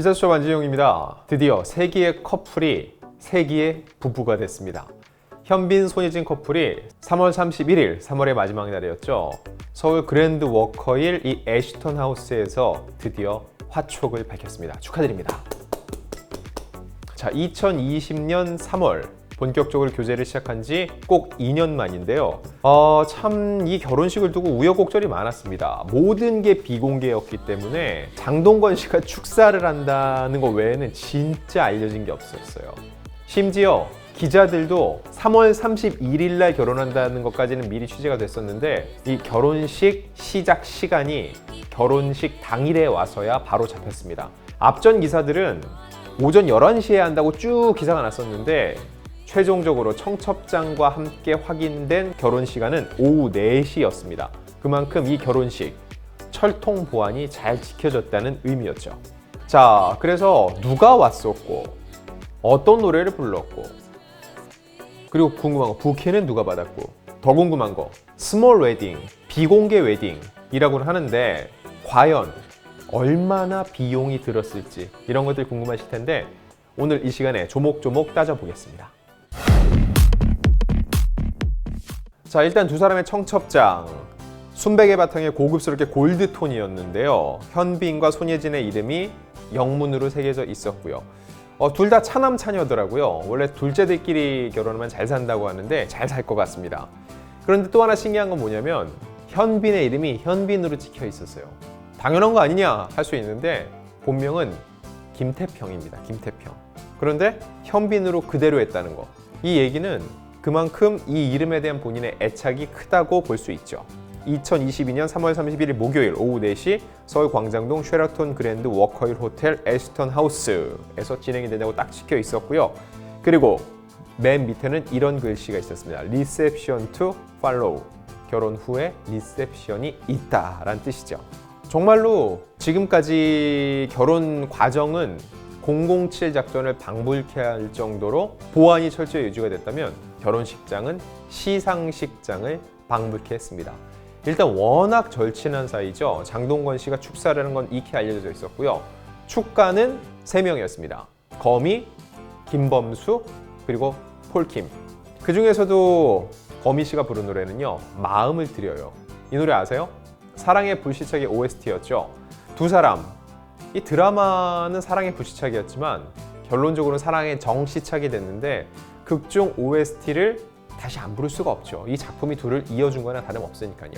기자수첩 안진용입니다. 드디어 세기의 커플이 세기의 부부가 됐습니다. 현빈, 손예진 커플이 3월 31일, 3월의 마지막 날이었죠. 서울 그랜드 워커힐 이 애쉬턴 하우스에서 드디어 화촉을 밝혔습니다. 축하드립니다. 자, 2020년 3월 본격적으로 교제를 시작한 지 꼭 2년 만인데요. 어, 참 이 결혼식을 두고 우여곡절이 많았습니다. 모든 게 비공개였기 때문에 장동건 씨가 축사를 한다는 거 외에는 진짜 알려진 게 없었어요. 심지어 기자들도 3월 31일 날 결혼한다는 것까지는 미리 취재가 됐었는데 이 결혼식 시작 시간이 결혼식 당일에 와서야 바로 잡혔습니다. 앞전 기사들은 오전 11시에 한다고 쭉 기사가 났었는데 최종적으로 청첩장과 함께 확인된 결혼 시간은 오후 4시였습니다. 그만큼 이 결혼식 철통 보안이 잘 지켜졌다는 의미였죠. 자, 그래서 누가 왔었고 어떤 노래를 불렀고 그리고 궁금한 거 부케는 누가 받았고 더 궁금한 거 스몰 웨딩, 비공개 웨딩이라고는 하는데 과연 얼마나 비용이 들었을지 이런 것들 궁금하실 텐데 오늘 이 시간에 조목조목 따져보겠습니다. 자 일단 두 사람의 청첩장 순백의 바탕에 고급스럽게 골드톤이었는데요. 현빈과 손예진의 이름이 영문으로 새겨져 있었고요. 어, 둘 다 차남 차녀더라고요. 원래 둘째들끼리 결혼하면 잘 산다고 하는데 잘 살 것 같습니다. 그런데 또 하나 신기한 건 뭐냐면 현빈의 이름이 현빈으로 찍혀 있었어요. 당연한 거 아니냐 할 수 있는데 본명은 김태평입니다. 김태평. 그런데 현빈으로 그대로 했다는 거. 이 얘기는 그만큼 이 이름에 대한 본인의 애착이 크다고 볼 수 있죠. 2022년 3월 31일 목요일 오후 4시 서울 광장동 쉐라톤 그랜드 워커힐 호텔 에스턴 하우스에서 진행이 된다고 딱 찍혀 있었고요. 그리고 맨 밑에는 이런 글씨가 있었습니다. 리셉션 투 팔로우. 결혼 후에 리셉션이 있다라는 뜻이죠. 정말로 지금까지 결혼 과정은 007 작전을 방불케 할 정도로 보안이 철저히 유지가 됐다면 결혼식장은 시상식장을 방불케 했습니다. 일단 워낙 절친한 사이죠. 장동건 씨가 축사를 하는 건 익히 알려져 있었고요. 축가는 세명이었습니다 거미, 김범수, 그리고 폴킴. 그 중에서도 거미 씨가 부른 노래는요. 마음을 드려요. 이 노래 아세요? 사랑의 불시착의 OST였죠. 두 사람. 이 드라마는 사랑의 불시착이었지만 결론적으로는 사랑의 정시착이 됐는데 극중 OST를 다시 안 부를 수가 없죠. 이 작품이 둘을 이어준 거나 다름없으니까요.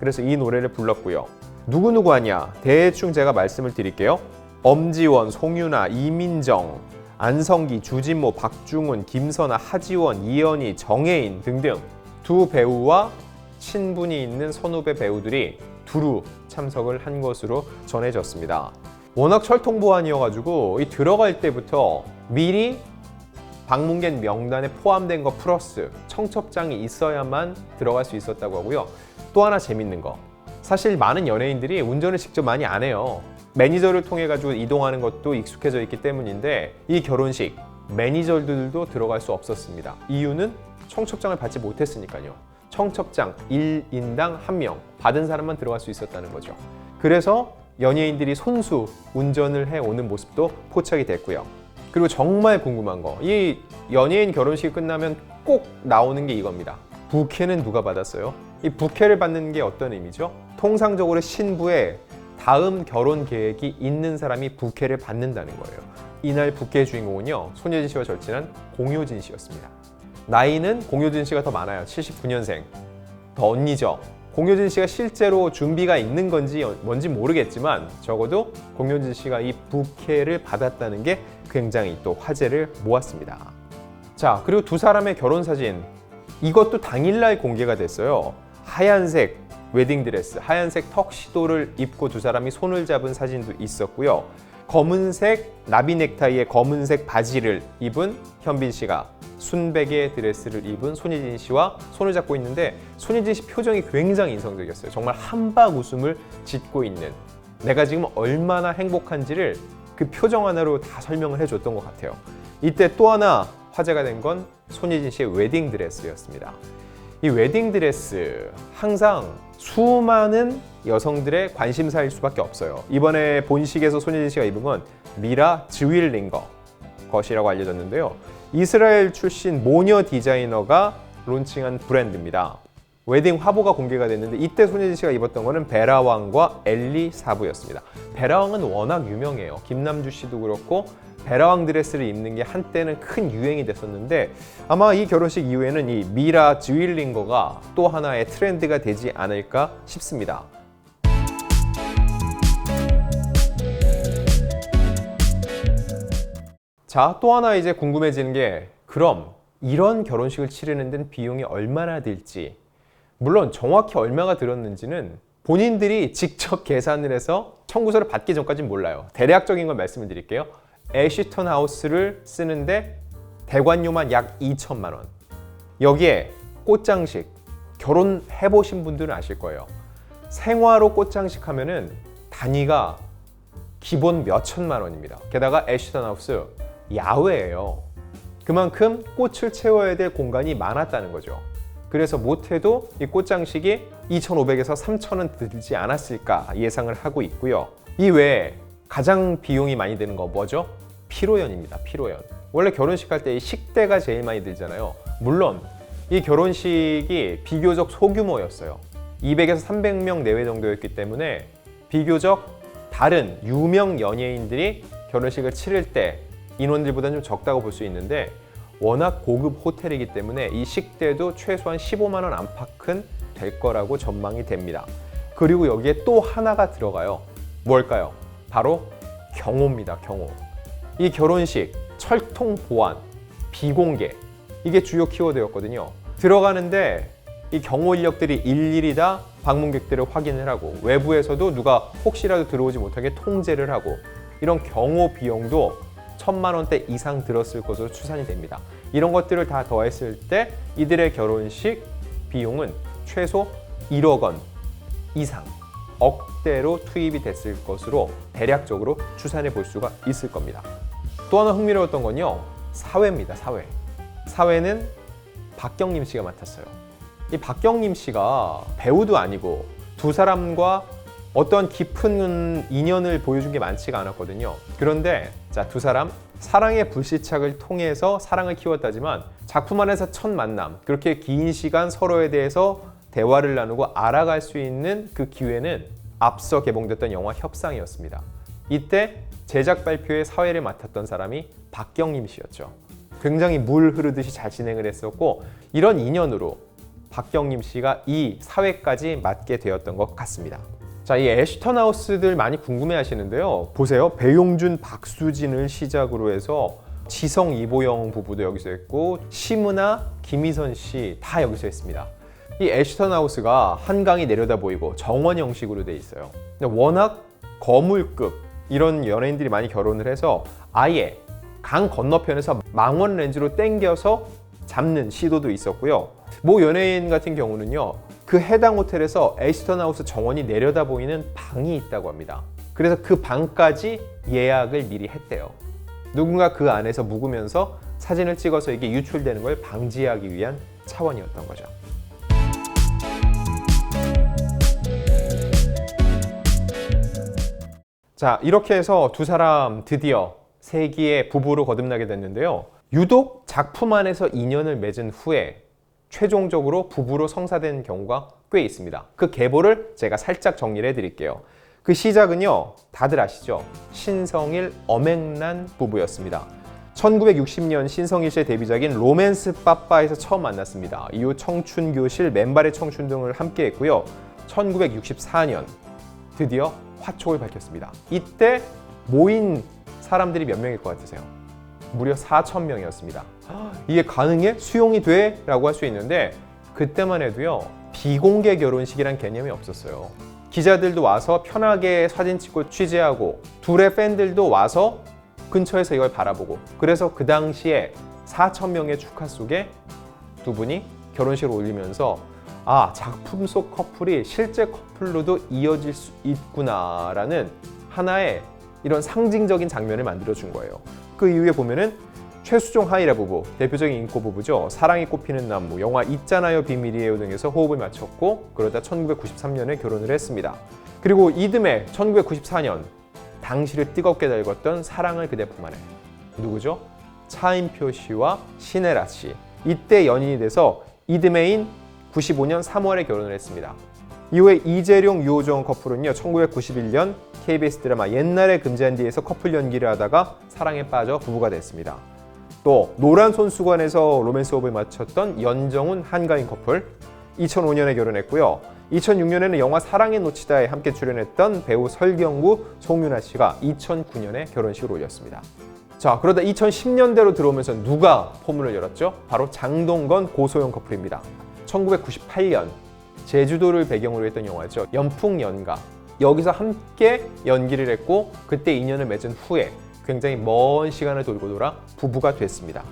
그래서 이 노래를 불렀고요. 누구누구 하냐? 대충 제가 말씀을 드릴게요. 엄지원, 송유나, 이민정, 안성기, 주진모, 박중훈, 김선아, 하지원, 이연희, 정혜인 등등 두 배우와 친분이 있는 선후배 배우들이 두루 참석을 한 것으로 전해졌습니다. 워낙 철통보안이어가지고 이 들어갈 때부터 미리 방문객 명단에 포함된 거 플러스 청첩장이 있어야만 들어갈 수 있었다고 하고요. 또 하나 재밌는 거. 사실 많은 연예인들이 운전을 직접 많이 안 해요. 매니저를 통해 가지고 이동하는 것도 익숙해져 있기 때문인데 이 결혼식 매니저들도 들어갈 수 없었습니다. 이유는 청첩장을 받지 못했으니까요. 청첩장 1인당 1명 받은 사람만 들어갈 수 있었다는 거죠. 그래서 연예인들이 손수 운전을 해 오는 모습도 포착이 됐고요. 그리고 정말 궁금한 거, 이 연예인 결혼식이 끝나면 꼭 나오는 게 이겁니다. 부케는 누가 받았어요? 이 부케를 받는 게 어떤 의미죠? 통상적으로 신부의 다음 결혼 계획이 있는 사람이 부케를 받는다는 거예요. 이날 부케의 주인공은요, 손예진 씨와 절친한 공효진 씨였습니다. 나이는 공효진 씨가 더 많아요. 79년생. 더 언니죠. 공효진 씨가 실제로 준비가 있는 건지 뭔지 모르겠지만 적어도 공효진 씨가 이 부케를 받았다는 게 굉장히 또 화제를 모았습니다. 자, 그리고 두 사람의 결혼 사진 이것도 당일날 공개가 됐어요. 하얀색 웨딩드레스, 하얀색 턱시도를 입고 두 사람이 손을 잡은 사진도 있었고요. 검은색 나비 넥타이에 검은색 바지를 입은 현빈 씨가 순백의 드레스를 입은 손예진 씨와 손을 잡고 있는데 손예진 씨 표정이 굉장히 인상적이었어요. 정말 한박 웃음을 짓고 있는 내가 지금 얼마나 행복한지를 그 표정 하나로 다 설명을 해줬던 것 같아요. 이때 또 하나 화제가 된 건 손예진 씨의 웨딩 드레스였습니다. 이 웨딩 드레스 항상 수많은 여성들의 관심사일 수밖에 없어요. 이번에 본식에서 손예진 씨가 입은 건 미라 즈윌링거 것이라고 알려졌는데요. 이스라엘 출신 모녀 디자이너가 론칭한 브랜드입니다. 웨딩 화보가 공개가 됐는데 이때 손예진 씨가 입었던 거는 베라왕과 엘리 사부였습니다. 베라왕은 워낙 유명해요. 김남주 씨도 그렇고 베라왕 드레스를 입는 게 한때는 큰 유행이 됐었는데 아마 이 결혼식 이후에는 이 미라 즈윌링거가 또 하나의 트렌드가 되지 않을까 싶습니다. 자, 또 하나 이제 궁금해지는 게 그럼 이런 결혼식을 치르는 데는 비용이 얼마나 들지? 물론 정확히 얼마가 들었는지는 본인들이 직접 계산을 해서 청구서를 받기 전까지는 몰라요. 대략적인 걸 말씀을 드릴게요. 애쉬턴 하우스를 쓰는데 대관료만 약 2천만 원. 여기에 꽃장식 결혼해 보신 분들은 아실 거예요. 생화로 꽃장식 하면은 단위가 기본 몇 천만 원입니다. 게다가 애쉬턴 하우스 야외예요. 그만큼 꽃을 채워야 될 공간이 많았다는 거죠. 그래서 못해도 이 꽃장식이 2,500에서 3,000원 들지 않았을까 예상을 하고 있고요. 이 외에 가장 비용이 많이 드는 거 뭐죠? 피로연입니다. 피로연. 원래 결혼식 할 때 이 식대가 제일 많이 들잖아요. 물론 이 결혼식이 비교적 소규모였어요. 200에서 300명 내외 정도였기 때문에 비교적 다른 유명 연예인들이 결혼식을 치를 때 인원들보다는 좀 적다고 볼 수 있는데 워낙 고급 호텔이기 때문에 이 식대도 최소한 15만 원 안팎은 될 거라고 전망이 됩니다. 그리고 여기에 또 하나가 들어가요. 뭘까요? 바로 경호입니다. 경호. 이 결혼식 철통 보안, 비공개 이게 주요 키워드였거든요. 들어가는데 이 경호 인력들이 일일이 다 방문객들을 확인을 하고 외부에서도 누가 혹시라도 들어오지 못하게 통제를 하고 이런 경호 비용도 천만 원대 이상 들었을 것으로 추산이 됩니다. 이런 것들을 다 더했을 때 이들의 결혼식 비용은 최소 1억 원 이상 억대로 투입이 됐을 것으로 대략적으로 추산해 볼 수가 있을 겁니다. 또 하나 흥미로웠던 건요. 사회입니다. 사회. 사회는 박경림 씨가 맡았어요. 이 박경림 씨가 배우도 아니고 두 사람과 어떤 깊은 인연을 보여준 게 많지가 않았거든요. 그런데 자, 두 사람 사랑의 불시착을 통해서 사랑을 키웠다지만 작품 안에서 첫 만남, 그렇게 긴 시간 서로에 대해서 대화를 나누고 알아갈 수 있는 그 기회는 앞서 개봉됐던 영화 협상이었습니다. 이때 제작 발표의 사회를 맡았던 사람이 박경림 씨였죠. 굉장히 물 흐르듯이 잘 진행을 했었고 이런 인연으로 박경림 씨가 이 사회까지 맡게 되었던 것 같습니다. 자, 이 애쉬턴 하우스들 많이 궁금해 하시는데요. 보세요. 배용준, 박수진을 시작으로 해서 지성, 이보영 부부도 여기서 했고 심은하, 김희선 씨 다 여기서 했습니다. 이 애쉬턴 하우스가 한강이 내려다 보이고 정원 형식으로 돼 있어요. 워낙 거물급 이런 연예인들이 많이 결혼을 해서 아예 강 건너편에서 망원 렌즈로 땡겨서 잡는 시도도 있었고요. 모 연예인 같은 경우는요. 그 해당 호텔에서 에이스턴 하우스 정원이 내려다 보이는 방이 있다고 합니다. 그래서 그 방까지 예약을 미리 했대요. 누군가 그 안에서 묵으면서 사진을 찍어서 이게 유출되는 걸 방지하기 위한 차원이었던 거죠. 자, 이렇게 해서 두 사람 드디어 세기의 부부로 거듭나게 됐는데요. 유독 작품 안에서 인연을 맺은 후에 최종적으로 부부로 성사된 경우가 꽤 있습니다. 그 계보를 제가 살짝 정리를 해드릴게요. 그 시작은요, 다들 아시죠? 신성일 엄앵란 부부였습니다. 1960년 신성일 씨의 데뷔작인 로맨스 빠빠에서 처음 만났습니다. 이후 청춘교실, 맨발의 청춘 등을 함께 했고요. 1964년 드디어 화촉을 밝혔습니다. 이때 모인 사람들이 몇 명일 것 같으세요? 무려 4천 명이었습니다. 이게 가능해? 수용이 돼? 라고 할 수 있는데 그때만 해도요 비공개 결혼식이란 개념이 없었어요. 기자들도 와서 편하게 사진 찍고 취재하고 둘의 팬들도 와서 근처에서 이걸 바라보고 그래서 그 당시에 4천 명의 축하 속에 두 분이 결혼식을 올리면서 아 작품 속 커플이 실제 커플로도 이어질 수 있구나라는 하나의 이런 상징적인 장면을 만들어 준 거예요. 그 이후에 보면은 최수종 하이라 부부 대표적인 인코 부부죠. 사랑이 꽃피는 나무 영화 있잖아요 비밀이에요 등에서 호흡을 맞췄고 그러다 1993년에 결혼을 했습니다. 그리고 이듬해 1994년 당시를 뜨겁게 달궜던 사랑을 그대 품 안에 누구죠? 차인표 씨와 신혜라 씨 이때 연인이 돼서 이듬해인 95년 3월에 결혼을 했습니다. 이후에 이재룡, 유호정 커플은요 1991년 KBS 드라마 옛날에 금지한 뒤에서 커플 연기를 하다가 사랑에 빠져 부부가 됐습니다. 또 노란 손수건에서 로맨스 호흡을 맞췄던 연정훈 한가인 커플 2005년에 결혼했고요. 2006년에는 영화 사랑의 놓치다에 함께 출연했던 배우 설경구, 송윤아 씨가 2009년에 결혼식을 올렸습니다. 자, 그러다 2010년대로 들어오면서 누가 포문을 열었죠? 바로 장동건, 고소영 커플입니다. 1998년 제주도를 배경으로 했던 영화죠. 연풍연가. 여기서 함께 연기를 했고 그때 인연을 맺은 후에 굉장히 먼 시간을 돌고 돌아 부부가 됐습니다.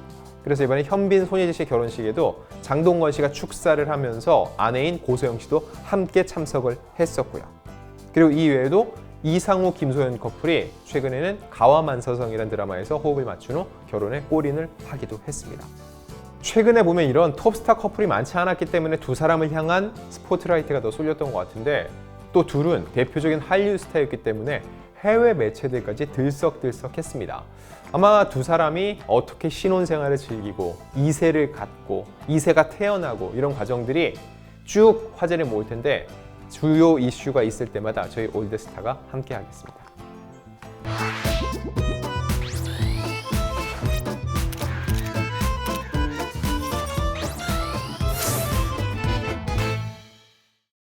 그래서 이번에 현빈 손예진 씨 결혼식에도 장동건 씨가 축사를 하면서 아내인 고소영 씨도 함께 참석을 했었고요. 그리고 이 외에도 이상우 김소연 커플이 최근에는 가와만서성이라는 드라마에서 호흡을 맞춘 후 결혼에 골인을 하기도 했습니다. 최근에 보면 이런 톱스타 커플이 많지 않았기 때문에 두 사람을 향한 스포트라이트가 더 쏠렸던 것 같은데 또 둘은 대표적인 한류 스타였기 때문에 해외 매체들까지 들썩들썩했습니다. 아마 두 사람이 어떻게 신혼생활을 즐기고 2세를 갖고 2세가 태어나고 이런 과정들이 쭉 화제를 모을 텐데 주요 이슈가 있을 때마다 저희 올드스타가 함께 하겠습니다.